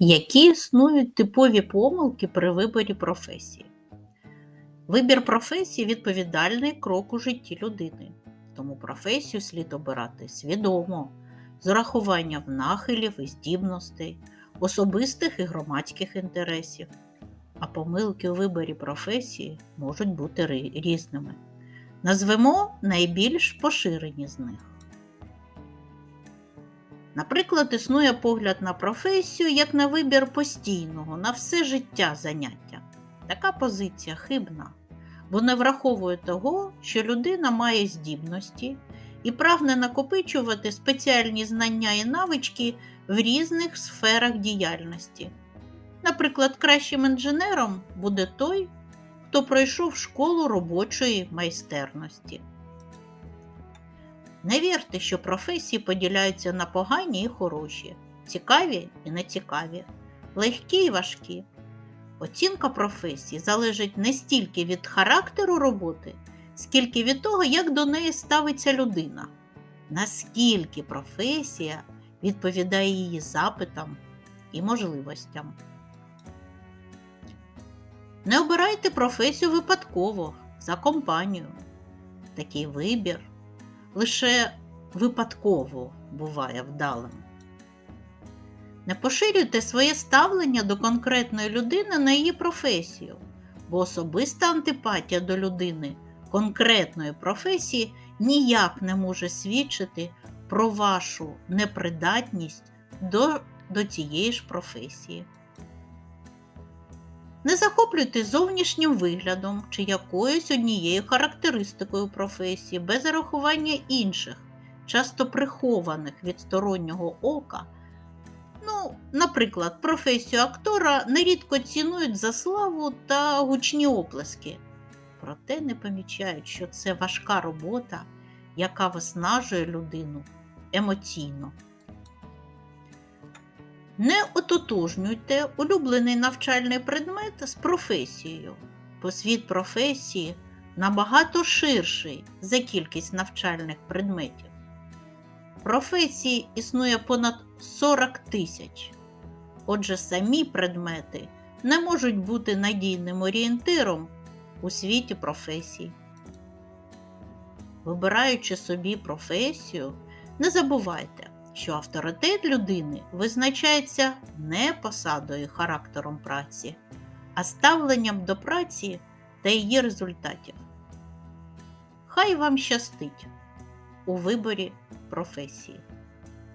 Які існують типові помилки при виборі професії? Вибір професії відповідальний крок у житті людини, тому професію слід обирати свідомо, з урахуванням нахилів і здібностей, особистих і громадських інтересів. А помилки у виборі професії можуть бути різними. Назвемо найбільш поширені з них. Наприклад, існує погляд на професію як на вибір постійного, на все життя заняття. Така позиція хибна, бо не враховує того, що людина має здібності і прагне накопичувати спеціальні знання і навички в різних сферах діяльності. Наприклад, кращим інженером буде той, хто пройшов школу робочої майстерності. Не вірте, що професії поділяються на погані і хороші, цікаві і нецікаві, легкі і важкі. Оцінка професії залежить не стільки від характеру роботи, скільки від того, як до неї ставиться людина, наскільки професія відповідає її запитам і можливостям. Не обирайте професію випадково за компанію. Такий вибір лише випадково буває вдалим. Не поширюйте своє ставлення до конкретної людини на її професію, бо особиста антипатія до людини конкретної професії ніяк не може свідчити про вашу непридатність до, до цієї ж професії. Не захоплюйтесь зовнішнім виглядом чи якоюсь однією характеристикою професії без зарахування інших, часто прихованих від стороннього ока. Ну, наприклад, професію актора нерідко цінують за славу та гучні оплески, проте не помічають, що це важка робота, яка виснажує людину емоційно. Не ототожнюйте улюблений навчальний предмет з професією, бо світ професії набагато ширший за кількість навчальних предметів. Професій існує понад 40 тисяч. Отже, самі предмети не можуть бути надійним орієнтиром у світі професій. Вибираючи собі професію, не забувайте, що авторитет людини визначається не посадою і характером праці, а ставленням до праці та її результатів. Хай вам щастить у виборі професії.